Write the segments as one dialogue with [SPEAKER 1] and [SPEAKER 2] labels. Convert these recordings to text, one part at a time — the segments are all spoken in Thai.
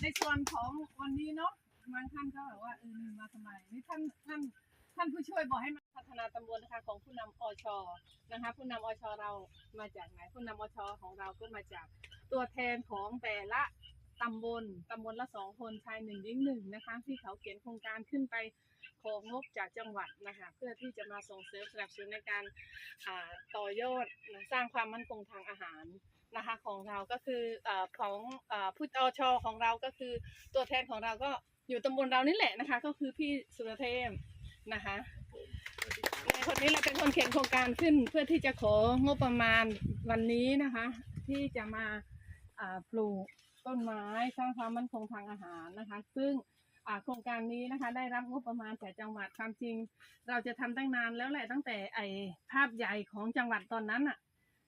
[SPEAKER 1] ในส่วนของวันนี้เนาะบางท่านก็แบบว่าเออมาทำไมนี่ท่านท่านท่านผู้ช่วยบอกให้มาพัฒนาตำบลนะคะของผู้นำอชนะคะ ผู้นำอชเรามาจากไหน ผู้นำอชของเราก็มาจากตัวแทนของแต่ละตำบลตำบลละสองคนชายหนึ่งหญิงหนึ่งนะคะ ที่เขาเขียนโครงการขึ้นไปของงบจากจังหวัดนะคะเพื่อที่จะมาส่งเสริมสนับสนุนในการต่อยอดสร้างความมั่นคงทางอาหาร นะคะของเราก็คืออของอผู้อชอของเราก็คือตัวแทนของเราก็อยู่ตำบลเรานี่แหละนะคะ ก็คือพี่สุรเทพนะคะในคนนี้เราเป็นคนเขียนโครงการขึ้นเพื่อที่จะของบประมาณวันนี้นะคะ ที่จะมาปลูกต้นไม้สร้างความมั่นคงทางอาหารนะคะ ซึ่งโครงการนี้นะคะ ได้รับงบประมาณจากจังหวัดความจริง เราจะทำตั้งนานแล้วแหละตั้งแต่ไอภาพใหญ่ของจังหวัดตอนนั้นอะ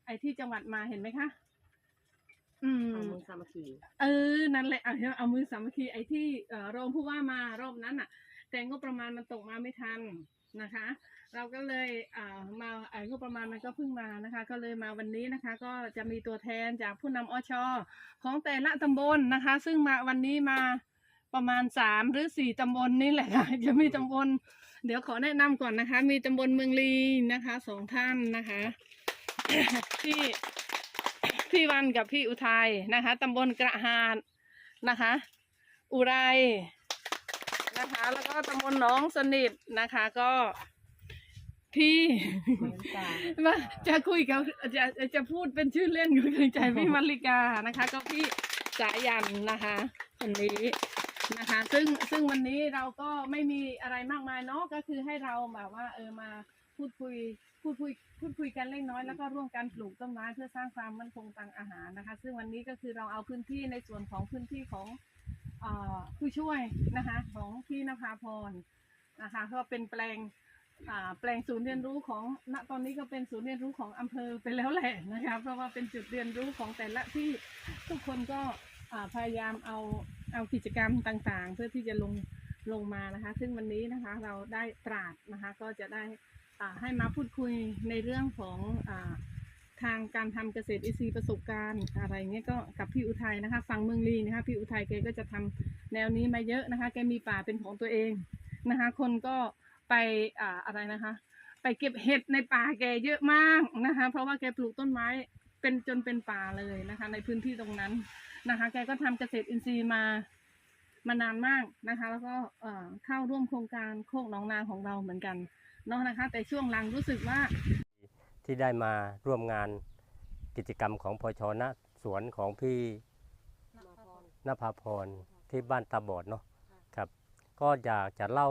[SPEAKER 1] ไอที่จังหวัดมาเห็นไหมคะ อืม
[SPEAKER 2] เอามือสามัคคี
[SPEAKER 1] เออ นั่นแหละเอาเอามือสามัคคีไอ้ที่เอ่อรองผู้ว่ามารอบนั้นอะ แต่งบประมาณมันตกมาไม่ทันนะคะ เราก็เลยอ่ามาไอ้งบประมาณมันก็เพิ่งมานะคะ ก็เลยมาวันนี้นะคะ ก็จะมีตัวแทนจากผู้นำอช ของแต่ละตำบลนะคะ ซึ่งมาวันนี้มาประมาณสามหรือสี่ตำบลนี่แหละค่ะ จะมีตำบล เดี๋ยวขอแนะนำก่อนนะคะ มีตำบลเมืองลีนะคะสองท่านนะคะ ที่ พี่วันกับพี่อุทัยนะคะตำบลกระหานนะคะ อุไรนะคะ แล้วก็ตำบลหนองสนิทนะคะ ก็พี่
[SPEAKER 2] เหมือนกัน
[SPEAKER 1] มาจะคุยกับจะจะพูดเป็นชื่อเล่นก็คือใจพี่มาริกานะคะ ก็พี่สายันนะคะคนนี้นะคะ ซึ่งซึ่งวันนี้เราก็ไม่มีอะไรมากมายเนาะก็คือให้เราแบบว่า เออมาพูดคุยพูดคุย พูดคุยกันเล็กน้อยแล้วก็ร่วมกันปลูกต้นไม้เพื่อสร้างความมั่นคงทางอาหารนะคะ ซึ่งวันนี้ก็คือเราเอาพื้นที่ในส่วนของพื้นที่ของเอ่อผู้ช่วยนะคะของพี่นภาพรนะคะก็เป็นแปลงอ่าแปลงศูนย์เรียนรู้ของณตอนนี้ก็เป็นศูนย์เรียนรู้ของอำเภอไปแล้วแหละนะคะเพราะว่าเป็นจุดเรียนรู้ของแต่ละที่ทุกคนก็อ่าพยายามเอาเอากิจกรรมต่างๆ เพื่อที่จะลงลงมานะคะ ซึ่งวันนี้นะคะเราได้ตราดนะคะก็จะได้อ่า ให้มาพูดคุยในเรื่องของอทางการทำเกษตรอินทรีย์ประสบการณ์อะไรเงี้ยก็กับพี่อุทัยนะคะฝั่งเมืองลีนะคะพี่อุทัยแกก็จะทำแนวนี้มาเยอะนะคะ แกมีป่าเป็นของตัวเองนะคะ คนก็ไปอ่าอะไรนะคะ ไปเก็บเห็ดในป่าแกเยอะมากนะคะ เพราะว่าแกปลูกต้นไม้เป็นจนเป็นป่าเลยนะคะ ในพื้นที่ตรงนั้นนะคะ แกก็ทำเกษตรอินทรีย์มามานานมากนะคะ แล้วก็เอ่อเข้าร่วมโครงการโคกหนองนาของเราเหมือนกัน เนาะนะคะ แต่ช่วงหลังรู้สึกว่า
[SPEAKER 3] ที่ได้มาร่วมงานกิจกรรมของพชณสวนของพี่นภาพรที่บ้านตาบอดเนาะครับ ก็อยากจะเล่า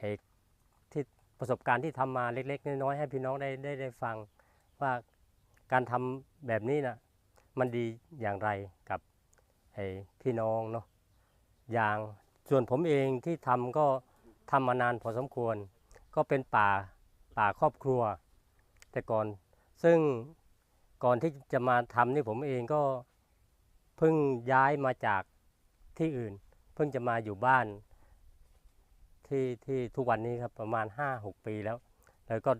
[SPEAKER 3] เหตุที่ประสบการณ์ที่ทำมาเล็ก ๆ น้อยๆให้พี่น้องได้ได้ได้ฟังว่าการทำแบบนี้นะมันดีอย่างไรกับไอ้พี่น้องเนาะอย่างส่วนผมเองที่ทำก็ทำมานานพอสมควร ก็เป็นป่าป่าครอบครัว แต่ก่อนซึ่งก่อนที่จะมาทำนี่ผมเองก็เพิ่งย้ายมาจากที่อื่น เพิ่งจะมาอยู่บ้านที่ที่ทุกวันนี้ครับประมาณ 5-6 ปีแล้ว แล้วก็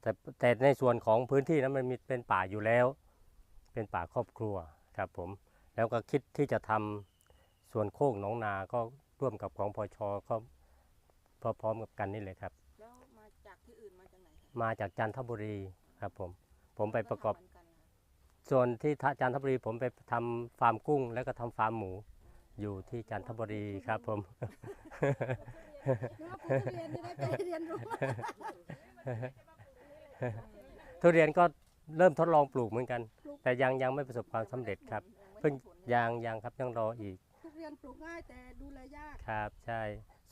[SPEAKER 3] แต่แต่ในส่วนของพื้นที่นั้นมันมีเป็นป่าอยู่แล้ว เป็นป่าครอบครัวครับผมแล้วก็คิดที่จะทำส่วนโคกหนองนาก็ร่วมกับของพอชอก็พร้อมกับกันนี่เลยครับ
[SPEAKER 2] แล้วมาจากที่อื่น มาจากไหนคะ
[SPEAKER 3] มาจากจันทบุรีครับผมผมไปประกอบ
[SPEAKER 2] ทำเหมืนกันเหรอ
[SPEAKER 3] ส่วนที่ทะจันทบุรีผมไปทำฟาร์มกุ้ง แล้วก็ทำฟาร์มหมู อยู่ที่จันทบุรีครับผมทุเรียนก็เริ่มทดลองปลูกเหมือนกัน แต่ยังยังไม่ประสบความสำเร็จครับ เพิ่งยังยังครับยังรออีก
[SPEAKER 4] ทุเรียนปลูกง่ายแต่ดูแลยาก
[SPEAKER 3] ครับใช่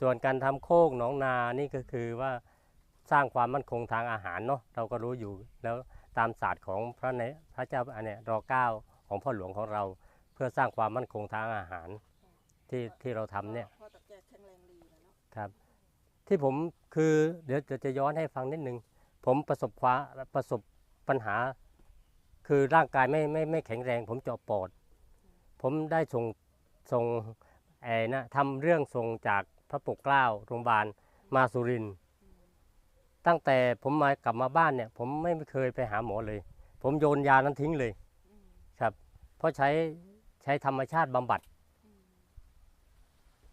[SPEAKER 3] ส่วนการทำโคกหนองนานี่ก็คือว่า สร้างความมั่นคงทางอาหารเนาะเราก็รู้อยู่แล้วตามศาสตร์ของพระในพระเจ้าอันเนี้ยรอเก้าของพ่อหลวงของเรา เพื่อสร้างความมั่นคงทางอาหารที่ที่เราทำเนี่ย
[SPEAKER 2] พ่อตะแกแข็งแรงดีแล้วเนาะ
[SPEAKER 3] ครับ ที่ผมคือเดี๋ยวจะจะย้อนให้ฟังนิดนึงผมประสบความประสบปัญหา คือร่างกายไม่ไม่ไม่แข็งแรง ผมเจาะปอด ผมได้ส่งส่งไอ้นะทำเรื่องส่งจากพระปกเกล้าโรงพยาบาลมาสุรินทร์ ตั้งแต่ผมมากลับมาบ้านเนี่ย ผมไม่เคยไปหาหมอเลย ผมโยนยานั้นทิ้งเลยครับ เพราะใช้ใช้ธรรมชาติบำบัด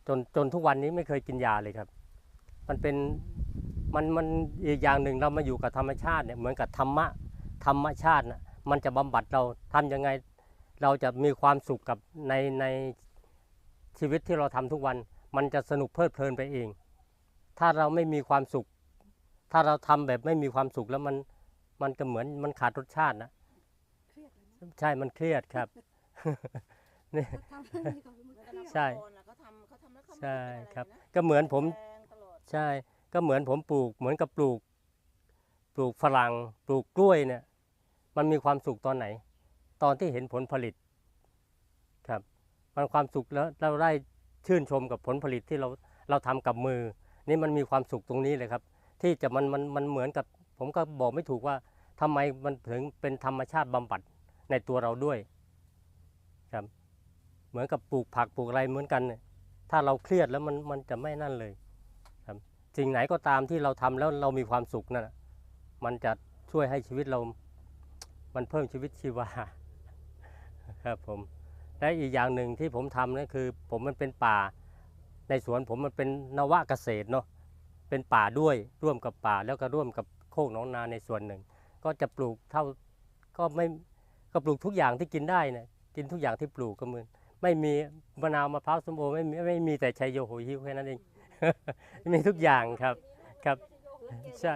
[SPEAKER 3] จนจนทุกวันนี้ไม่เคยกินยาเลยครับ มันเป็นมันมันอีกอย่างหนึ่งเรามาอยู่กับธรรมชาติเนี่ยเหมือนกับธรรมะธรรมชาตินะมันจะบำบัดเราทำยังไง เราจะมีความสุขกับในในชีวิตที่เราทำทุกวัน มันจะสนุกเพลิดเพลินไปเอง ถ้าเราไม่มีความสุข ถ้าเราทำแบบไม่มีความสุขแล้วมันมันก็เหมือนมันขาดรสชาตินะ
[SPEAKER 4] เครียดเลยนะ
[SPEAKER 3] ใช่มันเครียดครับนี่
[SPEAKER 4] ถ้าทำเรื่องนี้ก็มันเครียด
[SPEAKER 3] ใช่
[SPEAKER 2] เขาทำเขาทำแล้วเขาไม่
[SPEAKER 3] ใช่
[SPEAKER 2] ได้เป็นอะไค
[SPEAKER 3] รับ
[SPEAKER 2] นะ
[SPEAKER 3] ก็เหมือนผม
[SPEAKER 2] แรงตลอด
[SPEAKER 3] ใช่ก็เหมือนผมปลูก เหมือนกับปลูก ปลูกฝรั่งปลูกกล้วยเนี่ย มันมีความสุขตอนไหน ตอนที่เห็นผลผลิตครับมันความสุขแล้วเราได้ชื่นชมกับผลผลิตที่เราเราทำกับมือ นี่มันมีความสุขตรงนี้เลยครับ ที่จะมันมันมันเหมือนกับ ผมก็บอกไม่ถูกว่าทำไมมันถึงเป็นธรรมชาติบำบัดในตัวเราด้วยครับ เหมือนกับปลูกผักปลูกอะไรเหมือนกันถ้าเราเครียดแล้วมันมันจะไม่นั่นเลยครับสิ่งไหนก็ตามที่เราทำแล้วเรามีความสุขนั่นน่ะมันจะช่วยให้ชีวิตเรา มันเพิ่มชีวิตชีวาครับผมและอีกอย่างหนึ่งที่ผมทำนั่นคือ ผมมันเป็นป่า ในสวนผมมันเป็นนวเกษตรเนาะ เป็นป่าด้วยร่วมกับป่าแล้วก็ร่วมกับโคกหนองนาในส่วนหนึ่ง ก็จะปลูกเท่าก็ไม่ก็ปลูกทุกอย่างที่กินได้นะกินทุกอย่างที่ปลูกก็เหมือนไม่มีมะนาวมะพร้าวส้มโอไม่มีไม่มีแต่ชัยโยโหยิวแค่นั้นเองมีทุกอย่างครับครับใช่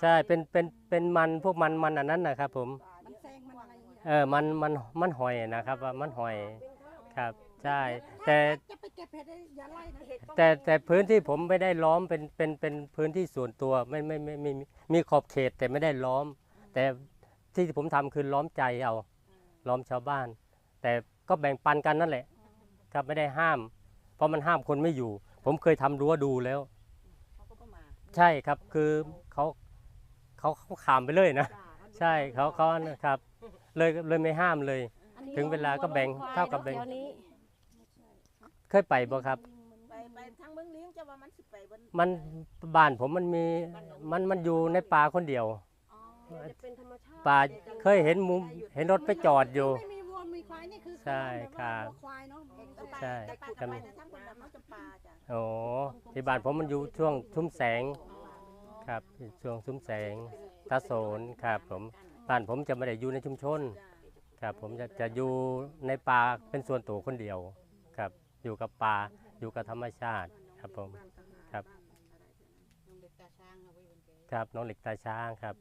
[SPEAKER 3] ใช่เป็นเป็นเป็นมันพวกมันมันอันนั้นนะครับผม
[SPEAKER 4] มันแซงมันอะไรอย่างเงี้ย
[SPEAKER 3] เออมันมันมันหอยนะครับว่ามันหอยครับ ใช่ แต่
[SPEAKER 4] จะไปเก็บเห็ดได้อย่าไล่นะ
[SPEAKER 3] แต่แต่พื้นที่ผมไม่ได้ล้อมเป็นเป็นเป็นพื้นที่ส่วนตัวไม่ไม่ไม่ไม่ไม่มีขอบเขตแต่ไม่ได้ล้อม แต่ที่ผมทำคือล้อมใจเอาล้อมชาวบ้าน แต่ก็แบ่งปันกันนั่นแหละ ครับไม่ได้ห้าม เพราะมันห้ามคนไม่อยู่ ผมเคยทำรั้วดูแล้ว
[SPEAKER 2] เขาก็มา
[SPEAKER 3] ใช่ครับคือเขาเขาเขาขามไปเลยนะใช่เขาเขานะครับ เลยเลยไม่ห้ามเลยถึงเวลาก็แบ่งเท่ากับแบ่ง เคยไปบ่ครับ
[SPEAKER 2] ไปไปทางเมืองเลี้ยงจะว่ามันสิไปบน
[SPEAKER 3] มันบ้านผมมันมีมันมันอยู่ในป่าคนเดียว
[SPEAKER 2] อ๋อ
[SPEAKER 3] ป่าเคยเห็นมุมเห็นรถไปจอดอยู่
[SPEAKER 4] ไม่มีวัวมีควายนี่คือ
[SPEAKER 3] ใช่ครับ
[SPEAKER 4] วัวควายเนาะ
[SPEAKER 2] แต่ป้า
[SPEAKER 3] ใช่
[SPEAKER 2] แต่ป้า
[SPEAKER 3] ครั
[SPEAKER 2] ก็
[SPEAKER 3] บ
[SPEAKER 2] ไปแต่ทางบนน้ำจำปาจ้ะ
[SPEAKER 3] โอ้ที่บ้านผมมันอยู่ช่วงซุ้มแสงครับช่วงซุ้มแสงตาโสนครับผมบ้านผมจะไม่ได้อยู่ในชุมชน
[SPEAKER 2] จ้ะ
[SPEAKER 3] ครับผมจะจะอยู่ในป่าเป็นส่วนตัวคนเดียวครับ อยู่กับป่าอยู่กับธรรมชาติครับผมครับครับน้องเหล็กตาช้างครับ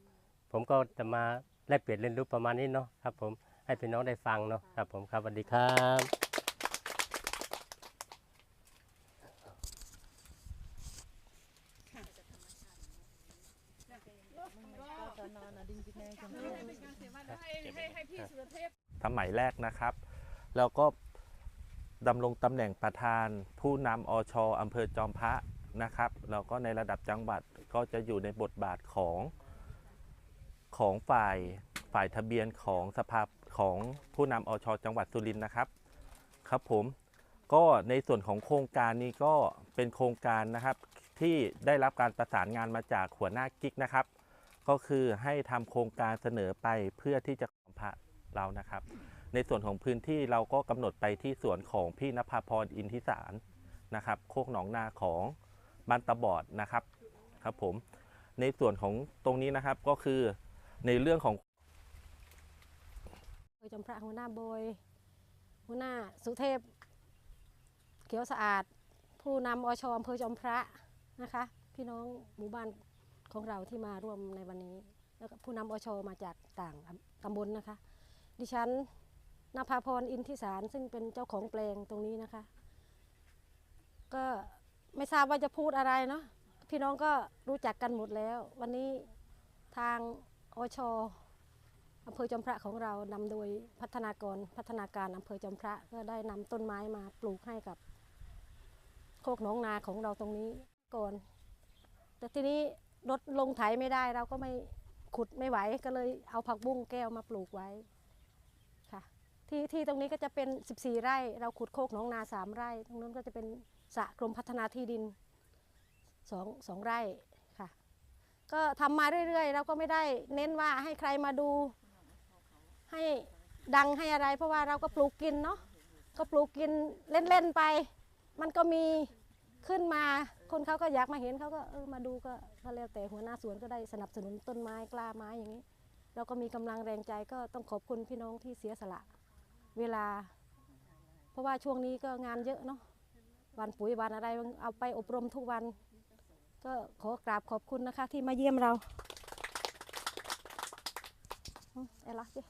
[SPEAKER 3] ผมก็จะมาแลกเปลี่ยนเรียนรู้ประมาณนี้เนาะครับ ผมให้พี่น้องได้ฟังเนาะครับ ผมครับสวัสดีครับ
[SPEAKER 5] สมัยแรกนะครับ แล้วก็ ดำรงตำแหน่งประธาน ผู้นำอชอำเภอจอมพระนะครับแล้วก็ในระดับจังหวัดก็จะอยู่ในบทบาทของของฝ่ายฝ่ายทะเบียนของสภาของผู้นำอชจังหวัดสุรินทร์นะครับครับผมก็ในส่วนของโครงการนี้ก็เป็นโครงการนะครับที่ได้รับการประสานงานมาจากหัวหน้ากิ๊กนะครับ ก็คือให้ทำโครงการเสนอไปเพื่อที่จะขอพระเรานะครับ ในส่วนของพื้นที่เราก็กำหนดไปที่สวนของพี่นภาพรอินทิสารนะครับ โคกหนองนาของบ้านตะบอดนะครับครับผม ในส่วนของตรงนี้นะครับก็คือในเรื่องของ
[SPEAKER 6] โดยจำพระหัวหน้าโบยหัวหน้าสุเทพ เขียวสะอาด ผู้นำอชอำเภอจอมพระนะคะ พี่น้องหมู่บ้านของเราที่มาร่วมในวันนี้ แล้วก็ผู้นำอชมาจากต่างตำบลนะคะ ดิฉัน นภาพรอินทิสารซึ่งเป็นเจ้าของแปลงตรงนี้นะคะ ก็ไม่ทราบว่าจะพูดอะไรเนาะพี่น้องก็รู้จักกันหมดแล้ว วันนี้ทางอชอำเภอจอมพระของเรานำโดยพัฒนากรพัฒนาการอำเภอจอมพระก็ได้นำต้นไม้มาปลูกให้กับ โคกหนองนาของเราตรงนี้ก่อน แต่ทีนี้รถลงไถไม่ได้เราก็ไม่ขุดไม่ไหวก็เลยเอาผักบุ้งแก้วมาปลูกไว้ ที่ที่ตรงนี้ก็จะเป็น 14 ไร่ เราขุดโคกหนองนาสามไร่ ตรงนั้นก็จะเป็นสระกรมพัฒนาที่ดินสองสองไร่ค่ะ ก็ทำมาเรื่อยๆ เราก็ไม่ได้เน้นว่าให้ใครมาดู ให้ดังให้อะไร เพราะว่าเราก็ปลูกกินเนาะก็ปลูกกินเล่นๆไป มันก็มีขึ้นมาคนเขาก็อยากมาเห็นเขาก็เออมาดูก็ก็แล้วแต่หัวหน้าสวนก็ได้สนับสนุนต้นไม้กล้าไม้อย่างนี้ เราก็มีกำลังแรงใจก็ต้องขอบคุณพี่น้องที่เสียสละ เวลา เพราะว่าช่วงนี้ก็งานเยอะเนาะวันปุ๋ยวันอะไรเอาไปอบรมทุกวัน ก็ขอกราบขอบคุณนะคะที่มาเยี่ยมเราอืมเอล่ะสิ